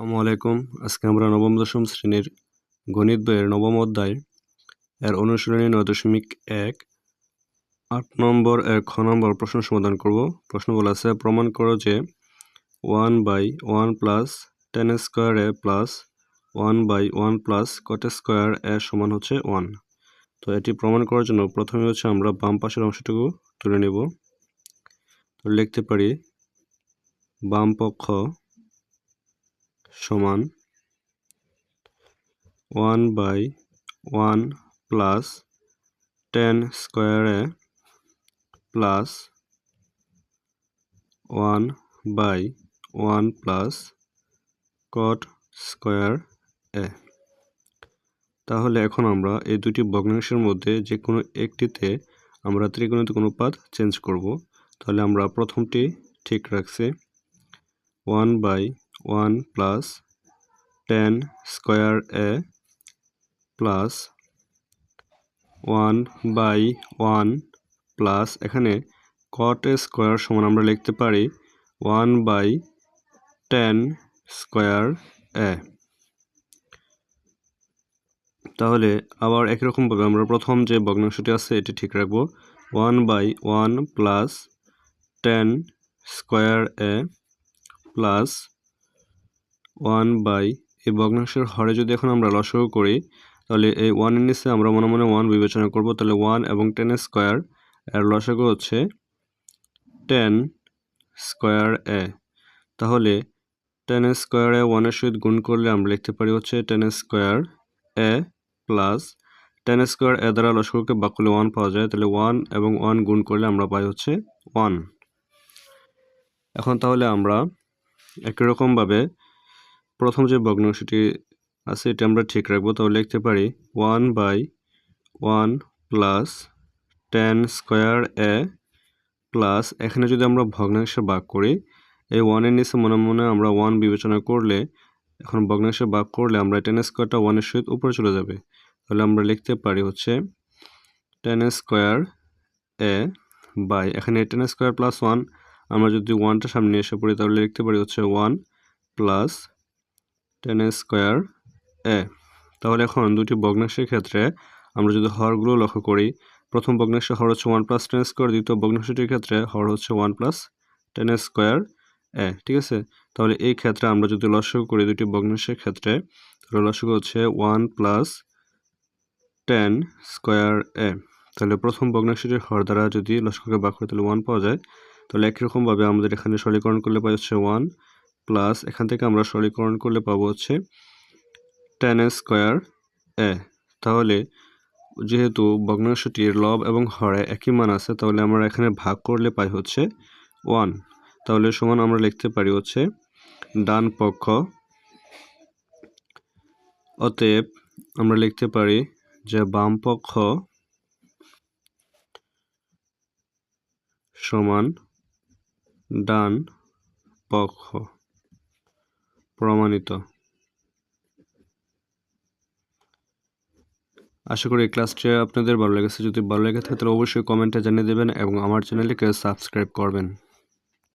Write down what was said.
আসসালামু আলাইকুম। আজকে আমরা নবম, দশম শ্রেণির গণিত বইয়ের নবম অধ্যায়। এর অনুশীলনী নয় দশমিক এক। আট নম্বর এর খ নম্বর প্রশ্ন সমাধান করব। প্রশ্ন বলা আছে, প্রমাণ করো যে one by one plus tan square A plus one by one plus cot square A সমান হচ্ছে ওয়ান। তো এটি প্রমাণ করার জন্য প্রথমে হচ্ছে আমরা বাম পাশের অংশটুকু তুলে নেব। তো লিখতে পারি, বাম পক্ষ সমান one by one plus tan স্কোয়ারে plus one by one plus cot square A. তাহলে এখন আমরা এই দুটি ভগ্নাংশের মধ্যে যে কোনো একটিতে আমরা ত্রিকোণিত অনুপাত চেঞ্জ করব। তাহলে আমরা প্রথমটি ঠিক রাখছি। One by one plus tan square A plus one by one plus এখানে কট এ স্কোয়ার সমান আমরা লিখতে পারি one by tan square A. তাহলে আবার একই রকমভাবে আমরা প্রথম যে ভগ্নাংশটি আছে এটি ঠিক রাখব। One by one plus tan square A plus one by এই ভগ্নাংশের হরে যদি এখন আমরা লসগু করি, তাহলে এই ওয়ানের নিচে আমরা মনে মনে ওয়ান বিবেচনা করব। তাহলে ওয়ান এবং টেন স্কোয়ার এর লসগু হচ্ছে টেন স্কোয়ার এ। তাহলে টেন স্কোয়ার এ ওয়ানের সহিত গুণ করলে আমরা লিখতে পারি হচ্ছে tan square A plus tan square A দ্বারা লসগুকে বাক করলে ওয়ান পাওয়া যায়। তাহলে ওয়ান এবং ওয়ান গুণ করলে আমরা পাই হচ্ছে ওয়ান। এখন তাহলে আমরা একই রকমভাবে প্রথম যে ভগ্নাংশটি আছে, এটা আমরা ঠিক রাখব। তাহলে লিখতে পারি one by one plus tan square A plus এখানে যদি আমরা ভগ্নাংশে ভাগ করি, এই ওয়ানের নিচে মনে মনে আমরা ওয়ান বিবেচনা করলে, এখন ভগ্নাংশে ভাগ করলে আমরা টেন স্কোয়ারটা ওয়ানের সহিত উপরে চলে যাবে। তাহলে আমরা লিখতে পারি হচ্ছে টেন স্কোয়ার এ বাই, এখানে টেন স্কোয়ার প্লাস ওয়ান, আমরা যদি ওয়ানটা সামনে এসে পড়ি, তাহলে লিখতে পারি হচ্ছে one plus tan square A তাহলে এখন দুটি ভগ্নাংশের ক্ষেত্রে আমরা যদি হরগুলো লক্ষ্য করি, প্রথম ভগ্নাংশের হর হচ্ছে ওয়ান প্লাস টেন স্কোয়ার দ্বিতীয় ভগ্নাংশটির ক্ষেত্রে হর হচ্ছে one plus tan square A ঠিক আছে? তাহলে এই ক্ষেত্রে আমরা যদি লসক করি দুটি ভগ্নাংশের ক্ষেত্রে, তাহলে লসক হচ্ছে one plus tan square A তাহলে প্রথম ভগ্নাংশটির হর দ্বারা যদি লসককে বাক করি তাহলে ওয়ান পাওয়া যায়, তাহলে একই রকমভাবে আমাদের এখানে সরলীকরণ করলে পাই হচ্ছে ওয়ান প্লাস এখান থেকে আমরা সরলীকরণ করলে পাবো হচ্ছে টেন স্কোয়ার এ তাহলে যেহেতু ভগ্নাংশটির লব এবং হরে একই মান আছে, তাহলে আমরা এখানে ভাগ করলে পাই হচ্ছে ওয়ান তাহলে সমান আমরা লিখতে পারি হচ্ছে ডান পক্ষ। অতএব আমরা লিখতে পারি যে বাম পক্ষ সমান ডান পক্ষ। প্রমাণিত। আশা করি এই ক্লাসটি আপনাদের ভালো লেগেছে। যদি ভালো লেগে থাকে তাহলে অবশ্যই কমেন্টে জানিয়ে দেবেন এবং আমার চ্যানেলটিকে সাবস্ক্রাইব করবেন।